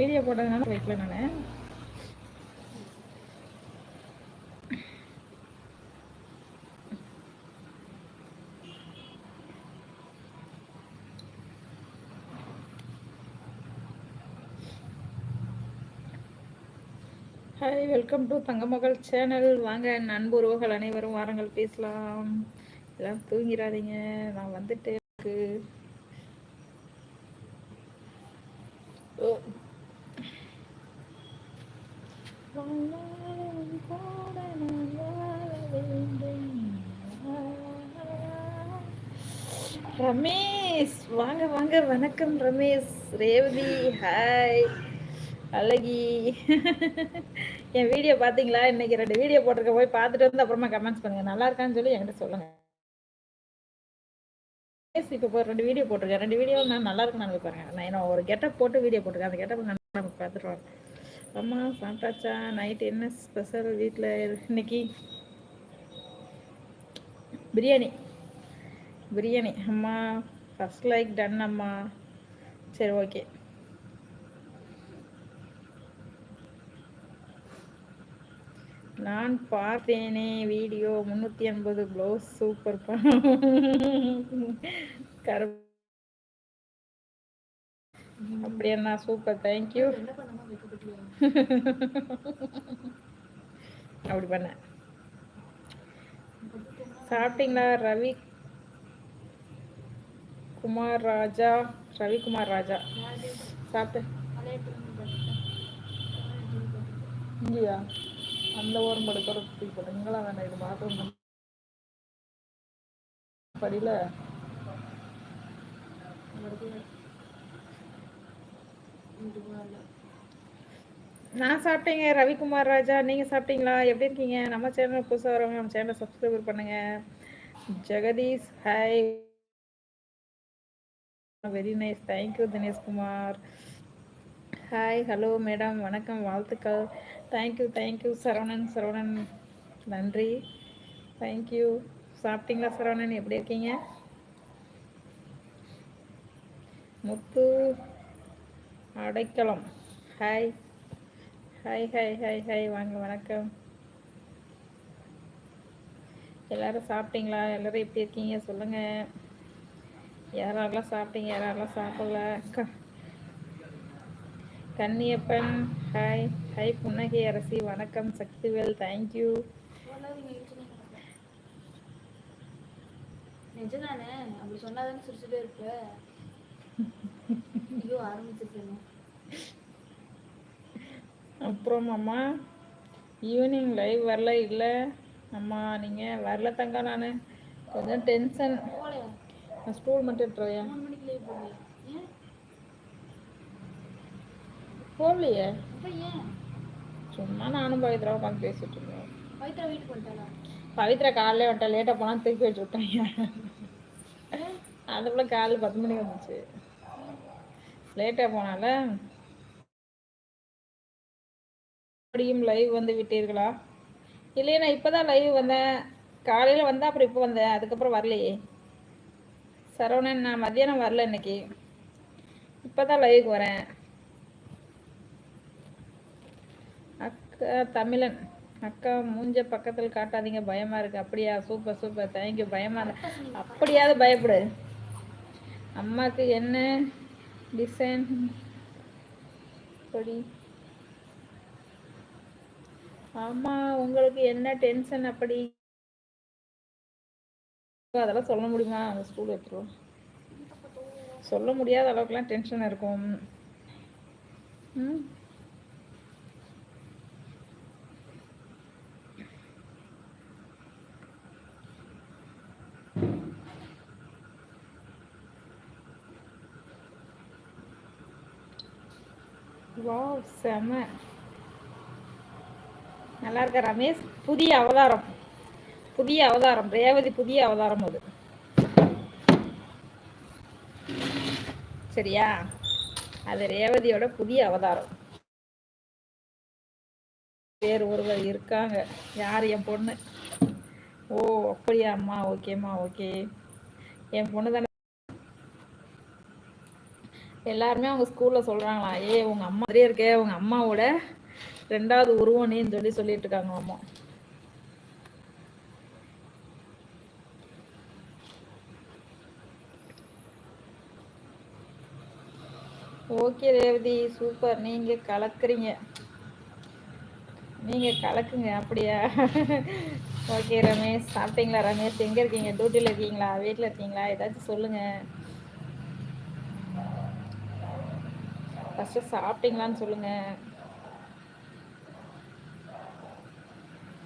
Video போட்டதுனால வைக்கல நான். Hi welcome to Thangamagal channel வாங்க நண்பு உறவுகள் அனைவரும் வாரங்கள் பேசலாம். எல்லாம் தூங்கிடாதீங்க. நான் வந்துட்டே இருக்கு ஓ. வாழாலும் கூட நான் வாழ வேண்டும். ரமேஷ் வாங்க வாங்க வணக்கம் ரமேஷ். ரேவதி ஹாய் அழகி. என் வீடியோ பார்த்தீங்களா? இன்னைக்கு ரெண்டு வீடியோ போட்டிருக்க போய் பார்த்துட்டு வந்து அப்புறமா கமெண்ட்ஸ் பண்ணுங்க. நல்லா இருக்கான்னு சொல்லி என்கிட்ட சொல்லுங்க. ரமேஷ் இப்போ ரெண்டு வீடியோ போட்டிருக்கேன். ரெண்டு வீடியோ நான் நல்லா இருக்குன்னு நான் பாருங்க நான் என்ன ஒரு கெட்டப் போட்டு வீடியோ போட்டிருக்கேன். அந்த கெட்டப் நமக்கு பார்த்துட்டு வரேன். அம்மா சாப்பிட்டாச்சா? நைட் என்ன ஸ்பெஷல் வீட்டில் இன்னைக்கு பிரியாணி. பிரியாணி. அம்மா ஃபஸ்ட் லைக் டன் அம்மா. சரி ஓகே நான் பார்த்தேனே வீடியோ. முந்நூற்றி எண்பது ப்ளவுஸ் சூப்பர் கரு அப்படியா சூப்பர் தேங்க்யூ அப்படி பண்ண சாப்பிட்டீங்களா ரவி? குமார் ராஜா ரவிக்குமார் ராஜா. சாப்பிட்டு இங்கேயா? அந்த ஓரம் படுக்கிற தூக்கி இங்கெல்லாம் வேண்டாம் இது பாத்ரூம் படியில? நான் சாப்பிட்டேங்க. ரவிக்குமார் ராஜா நீங்க சாப்பிட்டீங்களா? எப்படி இருக்கீங்க? நம்ம சேனல் புதுசாக வரவங்க நம்ம சேனலை சப்ஸ்கிரைபர் பண்ணுங்க. Jagadeesh hi very nice thank you Dineshkumar hi hello madam வணக்கம் வாழ்த்துக்கள். Thank you thank you Saravanan Saravanan. நன்றி. தேங்க்யூ சாப்பிட்டீங்களா சரவணன்? எப்படி இருக்கீங்க? Muthu Adaikalam. Hi hi hi hi hi வாங்க வணக்கம். எல்லாரும் சாப்பிட்டீங்களா? எல்லாரும் எப்படி இருக்கீங்க? சொல்லுங்க. யாரெல்லாம் சாப்பிட்டீங்க? யாரெல்லாம் சாப்பிடல? க கன்னியப்பன். ஹாய் ஹாய் புன்னகை அரசி. வணக்கம் சக்திவேல். தேங்க்யூ நிஜம்தானே அப்படி சொன்னாதானே சிரிச்சுட்டே இருப்ப? ஐயோ ஆரம்பிச்சிருக்கேன் அப்புறம் அம்மா ஈவினிங் லைவ் வரல இல்லை. அம்மா நீங்கள் வரல தங்க நான். கொஞ்சம் டென்ஷன் போலையா ஸ்கூல் மட்டும் எடுத்துருவேன் போகலையே? சும்மா நானும் பவித்ரா உட்காந்து பேசிட்டு இருந்தோம் பவித்ரா வீட்டுக்கு பவித்ரா வந்துட்டா லேட்டாக போனால் தூக்கி வச்சு அதுக்குள்ளே காலையில் பத்து மணிக்கு வந்துச்சு. லேட்டாக போனால மறுபடியும் லைவ் வந்து விட்டீர்களா? இல்லையே நான் இப்போ தான் லைவ் வந்தேன். காலையில் வந்தேன் அப்புறம் இப்போ வந்தேன். அதுக்கப்புறம் வரலையே. சரவணன் நான் மத்தியானம் வரல இன்னைக்கு. இப்போ தான் லைவுக்கு வரேன். அக்கா தமிழன். அக்கா மூஞ்ச பக்கத்தில் காட்டாதீங்க. பயமா இருக்கு. அப்படியா? சூப்பர் சூப்பர் தேங்க்யூ பயமா இல்லை அப்படியாவது பயப்படு. அம்மாவுக்கு என்ன டிசைன் படி. ஆமா உங்களுக்கு என்ன டென்ஷன் அப்படி? அதெல்லாம் சொல்ல முடியுமா? அந்த ஸ்கூல் எடுத்துருவோம் சொல்ல முடியாத அளவுக்குலாம் டென்ஷன் இருக்கும். ம். வாவ் செம. நல்லா இருக்க ரமேஷ். புதிய அவதாரம். புதிய அவதாரம். ரேவதி புதிய அவதாரம் அது. சரியா? அது ரேவதியோட புதிய அவதாரம். வேறு ஒருவர் இருக்காங்க. யார் என் பொண்ணு? ஓ அப்படியா அம்மா? ஓகேம்மா ஓகே. என் பொண்ணு தானே? எல்லாருமே அவங்க ஸ்கூலில் சொல்றாங்களா ஏ உங்கள் அம்மா மாதிரியே இருக்கே உங்கள் அம்மாவோட ரெண்டாவது உருவம் நீன்னு சொல்லி சொல்லிட்டு இருக்காங்க அம்மா ஓகே ரேவதி சூப்பர். நீங்கள் கலக்குறீங்க. நீங்கள் கலக்குங்க அப்படியா? ஓகே ரமேஷ் சாப்பிட்டீங்களா ரமேஷ்? எங்கே இருக்கீங்க? டியூட்டியில் இருக்கீங்களா? வீட்டில் இருக்கீங்களா? ஏதாச்சும் சொல்லுங்கள் ஃபஸ்ட்டு சாப்பிட்டீங்களான்னு சொல்லுங்கள்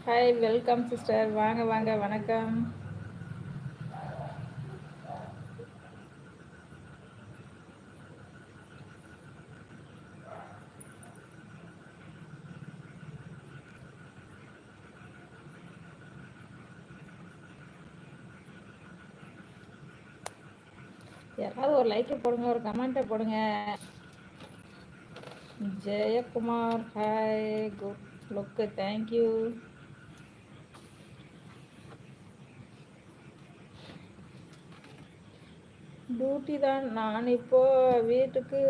ஹாய் வெல்கம் சிஸ்டர் வாங்க வாங்க வணக்கம். யாராவது ஒரு லைக்கை போடுங்க ஒரு கமெண்ட்டை போடுங்க. Jayakumar hi good look thank you duty தான். நான் இப்போ வீட்டுக்கு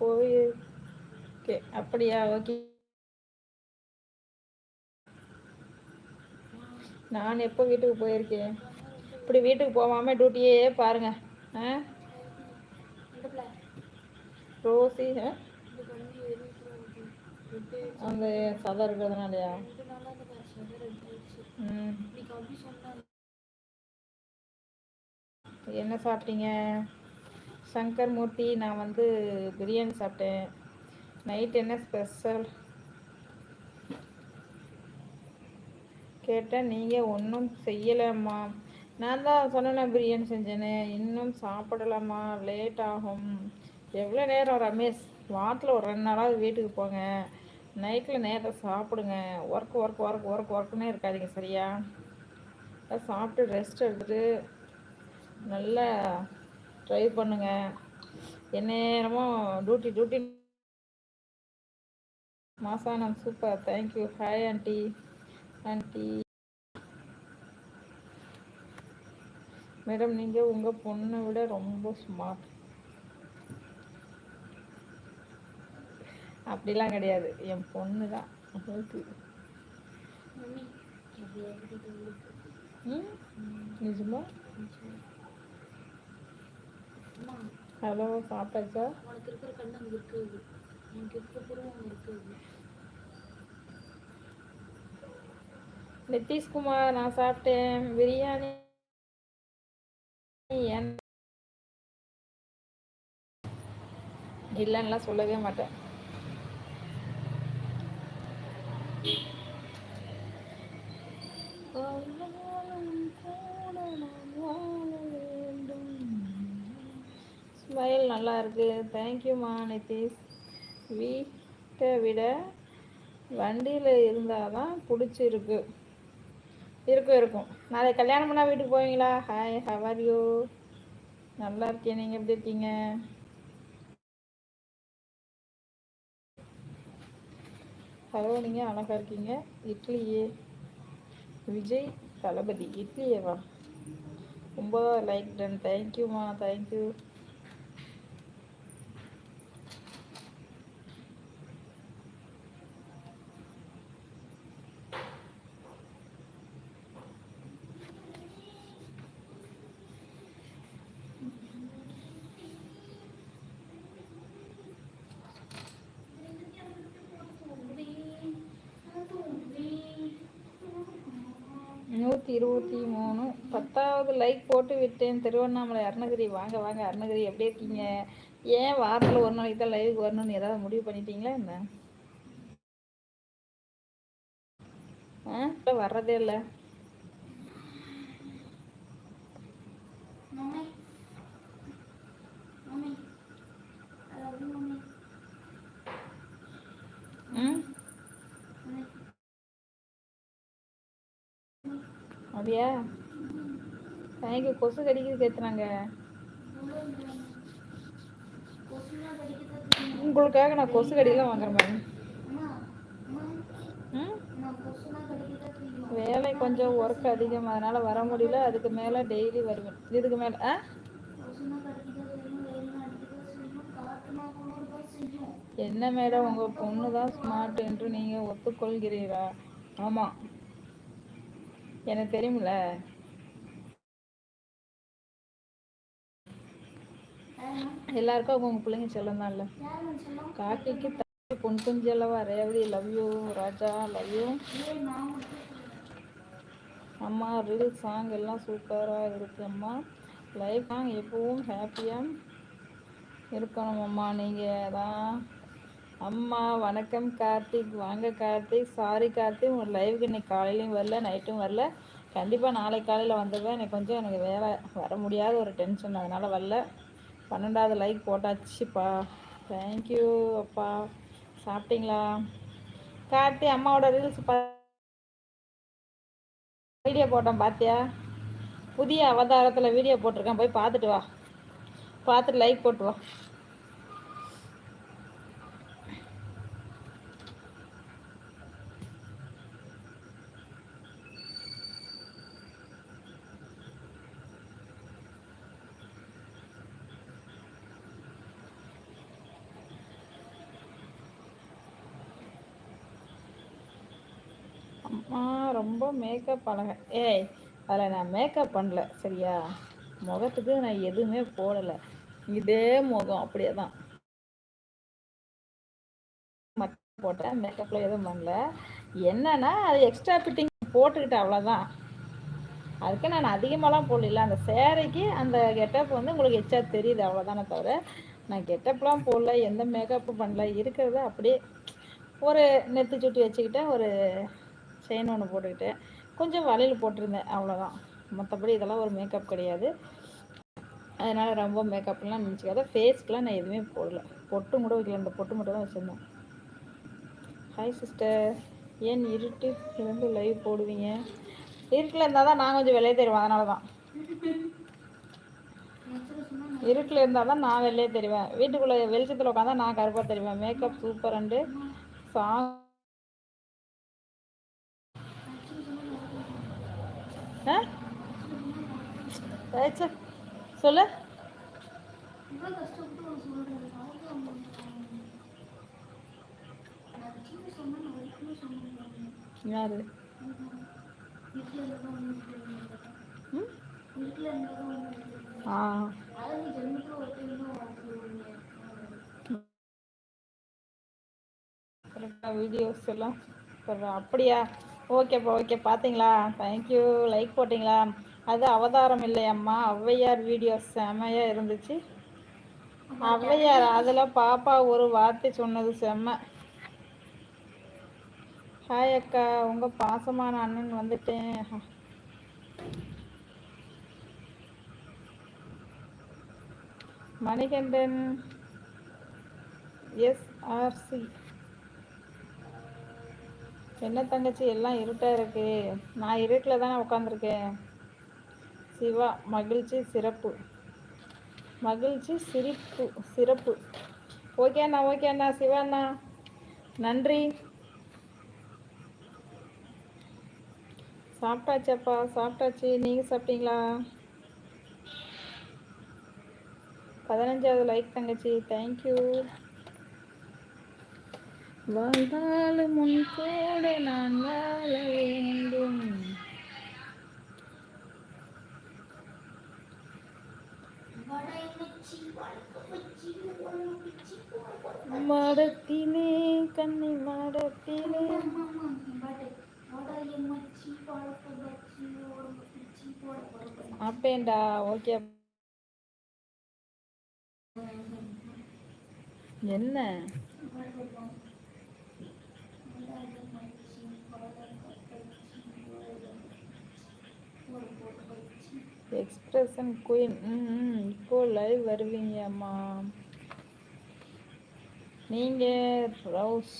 போயிருக்கேன். அப்படியா? ஓகே நான் எப்போ வீட்டுக்கு போயிருக்கேன்? இப்படி வீட்டுக்கு போகாமல் டியூட்டியே பாருங்க. ஆ? ரோசி அந்த சதை இருக்கிறதுனாலயா ம். என்ன சாப்பிட்டீங்க? சங்கர் மூர்த்தி நான் வந்து பிரியாணி சாப்பிட்டேன். நைட் என்ன ஸ்பெஷல்? கேட்டேன் நீங்கள் ஒன்றும் செய்யலைம்மா. நான் தான் சொன்னேன் பிரியாணி செஞ்சேன்னு. இன்னும் சாப்பிடலாமா லேட் ஆகும். எவ்வளோ நேரம் ரமேஷ்? வாரத்தில் ஒரு ரெண்டு நாளாவது வீட்டுக்கு போங்க. நைட்டில் நேரத்தை சாப்பிடுங்க. ஒர்க் ஒர்க் ஒர்க் ஒர்க் ஒர்க்குன்னே இருக்காதீங்க சரியா? சாப்பிட்டு ரெஸ்ட் எடுத்துகிட்டு நல்லா ட்ரை பண்ணுங்க. எந்நேரமும் duty duty Masanam super thank you hi aunty aunty madam நீங்கள் உங்கள் பொண்ணை விட ரொம்ப ஸ்மார்ட் அப்படிலாம் கிடையாது. என் பொண்ணு தான். உங்களுக்கு? நிஜமா. ஹலோ சாப்பிட்டாச்சா? உனக்கு இருக்கிற கண்ணு அங்கே இருக்குது. உனக்கு இருக்கிற புருவம் அங்கே இருக்குது. நிதிஷ்குமார் நான் சாப்பிட்டேன். பிரியாணி இல்லைன்னுலாம் சொல்லவே மாட்டேன். ஸ்மைல் நல்லா இருக்குது தேங்க்யூம்மா நிதிஷ். வீட்டை விட வண்டியில் இருந்தால் தான் பிடிச்சிருக்கு இருக்கும் இருக்கும். நாளை கல்யாணம் பண்ணால் வீட்டுக்கு போவீங்களா? ஹாய் ஹவர் யூ நல்லா இருக்கேன் நீங்கள் எப்படி இருக்கீங்க? ஹலோ நீங்கள் அழகாக இருக்கீங்க. இட்லியே. விஜய் தளபதி இட்லியேவா? ரொம்ப லைக் டன் தேங்க்யூம்மா தேங்க்யூ பத்தாவது லைக் போட்டு விட்டேன். திருவண்ணாமலை அருணகிரி. வாங்க வாங்க அருணகிரி எப்படி இருக்கீங்க? ஏன் வாரத்தில் ஒரு நாளைக்கு தான் லைவுக்கு வரணும்னு ஏதாவது முடிவு பண்ணிட்டீங்களா என்ன? ஆ? இப்போ வர்றதே இல்லை. அப்படியா? எனக்கு கொசு கடிக்குது கேத்துறாங்க உங்களுக்காக நான் கொசு கடிலாம் வாங்குறேன் மேடம் ம்? வேலை கொஞ்சம் ஒர்க் அதிகம். அதனால் வர முடியல. அதுக்கு மேலே டெய்லி வருவேன். இதுக்கு மேலே ஆ? என்ன மேடம்? உங்கள் பொண்ணு தான் ஸ்மார்ட் என்று நீங்கள் ஒத்துக்கொள்கிறீரா? ஆமாம் எனக்கு தெரியுமில்ல எல்லாருக்கும் அவங்க உங்கள் பிள்ளைங்க செல்லம் தான் இல்லை. காக்கிக்கு தம்பி பொன் குஞ்சல்லவா Revathi love you Raja love you அம்மா ரீல் சாங் எல்லாம் சூப்பராக இருக்கு அம்மா. லைஃப் சாங் எப்பவும் ஹாப்பியாக இருக்கணும் அம்மா. நீங்கள் தான் அம்மா வணக்கம் கார்த்திக். வாங்க கார்த்திக். சாரி கார்த்திக் உங்கள் லைவுக்கு இன்னைக்கு காலையிலையும் வரல நைட்டும் வரல. கண்டிப்பாக நாளைக்கு காலையில் வந்துடுவேன் எனக்கு கொஞ்சம் எனக்கு வேலை வர முடியாத ஒரு டென்ஷன் அதனால் வரல. பன்னெண்டாவது லைக் போட்டாச்சுப்பா. தேங்க்யூ அப்பா. சாப்பிட்டீங்களா? கார்த்தி அம்மாவோட ரீல்ஸ் பா வீடியோ போட்டேன் பார்த்தியா புதிய அவதாரத்தில் வீடியோ போட்டிருக்கேன். போய் பார்த்துட்டு வா. பார்த்துட்டு லைக் போட்டு வா. நான் ரொம்ப மேக்கப் அழக. ஏய் அதில் நான் மேக்கப் பண்ணல சரியா? முகத்துக்கு நான் எதுவுமே போடலை. இதே முகம் அப்படியே தான் மட்டும் போட்டேன் மேக்கப்பில் எதுவும் பண்ணல. என்னன்னா அது எக்ஸ்ட்ரா ஃபிட்டிங் போட்டுக்கிட்டேன் அவ்வளோதான் அதுக்கு நான் அதிகமாகலாம் போடல அந்த சேரைக்கு அந்த கெட்டப் வந்து உங்களுக்கு எச்சா தெரியுது அவ்வளோதானே தவிர நான் கெட்டப்லாம் போடல எந்த மேக்கப்பும் பண்ணல இருக்கிறத அப்படியே ஒரு நெத்து சுட்டி வச்சுக்கிட்டேன் ஒரு செயின் ஒன்று போட்டுக்கிட்டேன் கொஞ்சம் வளையல் போட்டிருந்தேன் அவ்வளோதான் மற்றபடி இதெல்லாம் ஒரு மேக்கப் கிடையாது. அதனால் ரொம்ப மேக்கப்லாம் நினச்சிக்காத. ஃபேஸ்க்கெலாம் நான் எதுவுமே போடல. பொட்டும் கூட வைக்கல. இந்த பொட்டு மட்டும் தான் வச்சுருந்தேன். ஹாய் சிஸ்டர் ஏன் இருட்டு? இருந்து லைவ் போடுவீங்க? இருட்டில் இருந்தால் தான் நான் கொஞ்சம் வெளியே தெரிவேன் அதனால தான் இருட்டில் இருந்தால் தான் நான் வெளியே தெரிவேன் வீட்டுக்குள்ளே வெளிச்சத்தில் உட்காந்தா நான் கருப்பாக தெரிவேன் மேக்கப் சூப்பர் அண்டு சாங் ஆ? சொல்லு. யாரு? ஆ. வீடியோஸ் எல்லாம் அப்படியா? ஓகேப்பா ஓகே பார்த்தீங்களா தேங்க்யூ லைக் போட்டிங்களா? அது அவதாரம் இல்லையம்மா. ஔவையார் வீடியோ செம்மையாக இருந்துச்சு. ஔவையார் அதில் பாப்பா ஒரு வார்த்தை சொன்னது செம்ம. ஹாய் அக்கா உங்கள் பாசமான அண்ணன் வந்துட்டேன். மணிகண்டன் எஸ்ஆர்சி என்ன தங்கச்சி? எல்லாம் இருட்டாக இருக்கு. நான் இருட்டில் தானே உட்காந்துருக்கேன் சிவா மகிழ்ச்சி சிறப்பு. மகிழ்ச்சி சிரிப்பு சிறப்பு. ஓகே அண்ணா ஓகே அண்ணா. சிவா அண்ணா நன்றி. சாப்பிட்டாச்சப்பா? சாப்பிட்டாச்சு. நீங்கள் சாப்பிட்டீங்களா? பதினஞ்சாவது லைக் தங்கச்சி. தேங்க்யூ வாழ்ந்தாலும் முன் கூட நான் வாழ வேண்டும். மடத்திலே கண்ணி மடத்திலே அப்பேண்டா ஓகே. என்ன? எக்ஸ்பிரஷன் குயின் ம் இப்போ லைவ் வருவீங்கம்மா நீங்கள் ரவுஸ்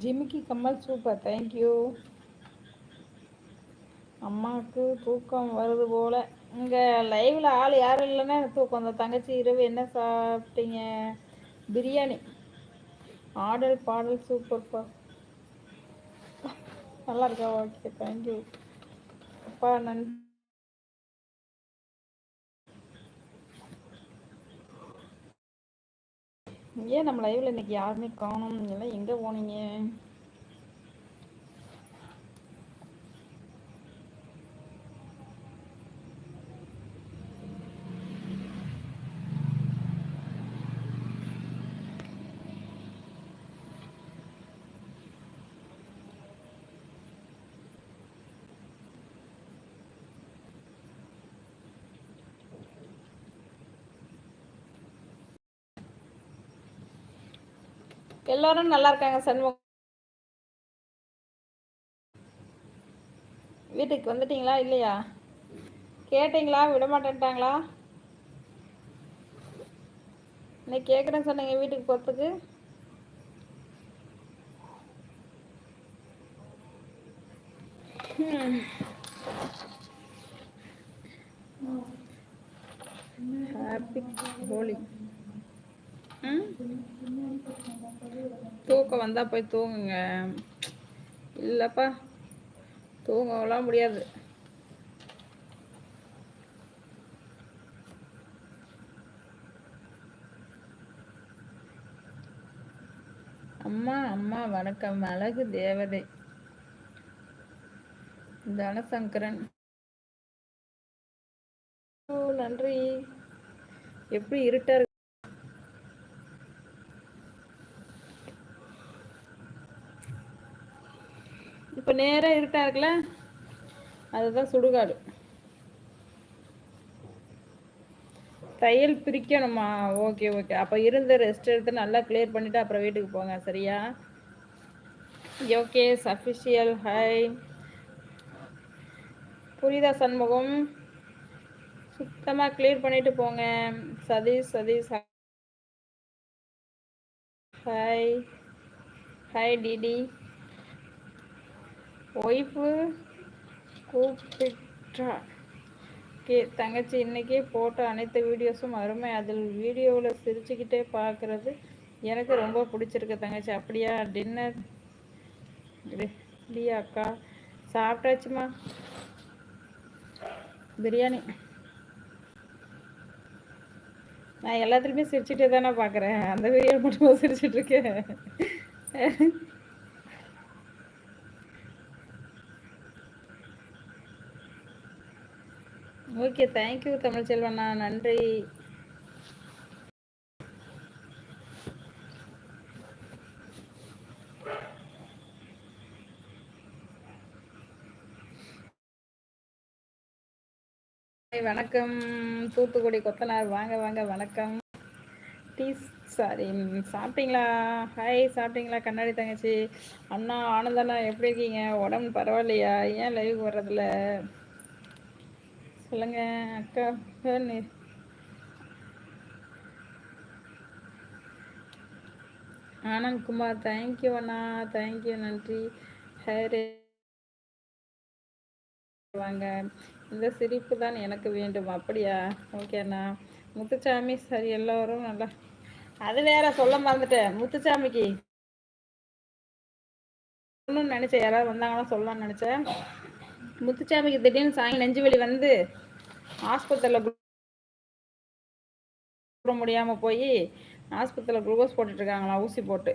ஜிமிக்கி கமல் சூப்பர் தேங்க்யூ அம்மாவுக்கு தூக்கம் வருது போல. இங்கே லைவில் ஆள் யாரும் இல்லைன்னா தூக்கம். அந்த தங்கச்சி இரவு என்ன சாப்பிட்டீங்க? பிரியாணி. ஆடல் பாடல் சூப்பர்ப்பா நல்லா இருக்கா? ஓகே தேங்க்யூ அப்பா நன்றி ஏன் நம்ம லைவ்ல இன்னைக்கு யாருமே காணும் எல்லாம் எங்கே போனீங்க? எல்லாரும் நல்லா இருக்காங்க சண்முகம். வீட்டுக்கு வந்துட்டீங்களா இல்லையா? கேட்டீங்களா விட மாட்டேன்ட்டாங்களா இன்னைக்கு கேட்குறேன்னு சொன்னீங்க வீட்டுக்கு போகிறதுக்கு ஹாப்பி ஹோலி தூக்கம் வந்தால் போய் தூங்குங்க. இல்லைப்பா தூங்கலாம் முடியாது. அம்மா அம்மா வணக்கம். அழகு தேவதை. தனசங்கரன் ஓ நன்றி. எப்படி இருட்டா நேராக இருட்டாக நேரா இருட்டா இருக்குல்ல? அதுதான் சுடுகாடு. தையல் பிரிக்கணுமா? Okay okay. அப்போ இருந்து ரெஸ்ட் எடுத்து நல்லா கிளியர் பண்ணிவிட்டு அப்புறம் வீட்டுக்கு போங்க சரியா? ஓகே சஃபிஷியல் ஹாய் புரியுதா சண்முகம்? சுத்தமாக கிளியர் பண்ணிட்டு போங்க. Sathish Sathish hi hi DD wife கூப்பிட்டா. கே தங்கச்சி இன்னைக்கே போட்ட அனைத்து வீடியோஸும் அருமை. அதில் வீடியோவில் சிரிச்சுக்கிட்டே பார்க்குறது எனக்கு ரொம்ப பிடிச்சிருக்கு தங்கச்சி. அப்படியா? டின்னர் இல்லையா அக்கா. சாப்பிட்டாச்சுமா? பிரியாணி. நான் எல்லாத்துலேயுமே சிரிச்சுட்டே தானே பார்க்குறேன் அந்த வீடியோ மட்டும் சிரிச்சிட்ருக்கேன் ஓகே தேங்க்யூ தமிழ் செல்வண்ணா நன்றி வணக்கம். தூத்துக்குடி கொத்தனார் வாங்க வாங்க வணக்கம். டீ சாரி சாப்பிட்டீங்களா? ஹாய் சாப்பிட்டீங்களா கண்ணாடி தங்கச்சி? அண்ணா ஆனந்தண்ணா எப்படி இருக்கீங்க? உடம்பு பரவாயில்லையா? ஏன் லைவ் வர்றதில்ல? சொல்லுங்க அக்கா ஆனந்த் குமார் தேங்க்யூ அண்ணா தேங்க்யூ நன்றி. ஹரே வாங்க. இந்த சிரிப்பு தான் எனக்கு வேண்டும் அப்படியா? ஓகே அண்ணா. முத்துச்சாமி சரி எல்லோரும் நல்லா. அது வேற சொல்ல மறந்துட்டேன். முத்துச்சாமிக்கு. நினைச்சேன். யாராவது வந்தாங்கன்னா சொல்லலாம்னு நினைச்சேன். முத்துச்சாமிக்கு திடீர்னு சாயங்காலம் நெஞ்சு வலி வந்து ஆஸ்பத்திரியில் முடியாமல் போய் ஆஸ்பத்திரியில் குளுக்கோஸ் போட்டுட்ருக்காங்களாம் ஊசி போட்டு.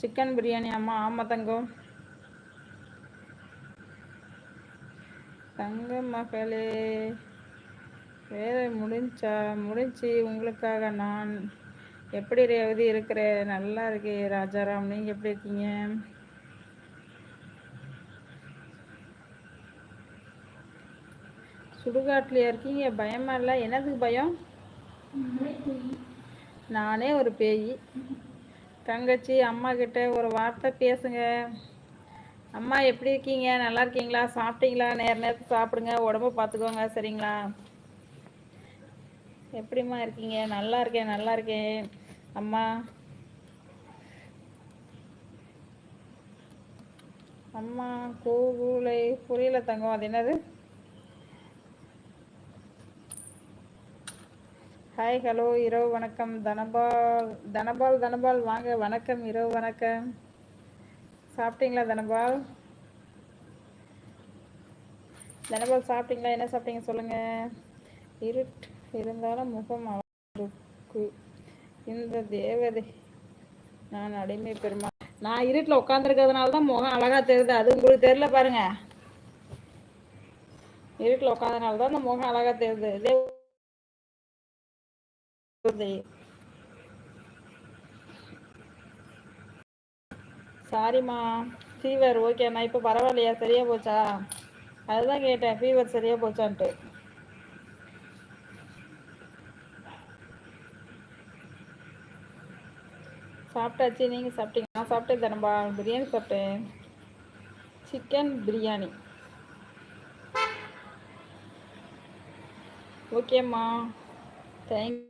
சிக்கன் பிரியாணி அம்மா ஆமாம் தங்கம். தங்க மகளே வேலை முடிஞ்சா முடிஞ்சு உங்களுக்காக நான் எப்படி ரேவதி இருக்கிறேன்? நல்லா இருக்கே ராஜாராம் நீங்கள் எப்படி இருக்கீங்க? சுடுகாட்டிலையா இருக்கீங்க? பயமா இல்லை? என்னதுக்கு பயம்? நானே ஒரு பேய். தங்கச்சி அம்மா கிட்ட ஒரு வார்த்தை பேசுங்க. அம்மா எப்படி இருக்கீங்க? நல்லா இருக்கீங்களா? சாப்பிட்டீங்களா? நேர நேரத்துக்கு சாப்பிடுங்க. உடம்ப பார்த்துக்கோங்க சரிங்களா? எப்படிம்மா இருக்கீங்க? நல்லா இருக்கேன் நல்லா இருக்கேன். அம்மா. அம்மா கூகுளை புரியல தங்கம். அது என்னது? ஹாய் ஹலோ இரவு வணக்கம். தனபால் தனபால் தனபால் வாங்க வணக்கம் இரவு வணக்கம். சாப்பிட்டீங்களா தனபால்? தனபால் சாப்பிட்டீங்களா? என்ன சாப்பிட்டீங்க சொல்லுங்க. இருட் இருந்தாலும் முகம் அழகு. இந்த தேவதை நான் அடிமை பெருமா நான் இருட்டில் உட்காந்துருக்கிறதுனால தான் முகம் அழகா தெரியுது. அது உங்களுக்கு தெரியல பாருங்க. இருட்டில் உட்காந்தனால தான் அந்த முகம் அழகா தெரியுது. சாரிம்மா ஃபீவர் ஓகேண்ணா இப்போ பரவாயில்லையா? சரியா போச்சா? அதுதான் கேட்டேன் ஃபீவர் சரியா போச்சான்ட்டு. சாப்பிட்டாச்சு நீங்கள் சாப்பிட்டீங்க? நான் சாப்பிட்டேன் தனம்பா பிரியாணி சாப்பிட்டேன். சிக்கன் பிரியாணி. ஓகேம்மா தேங்க்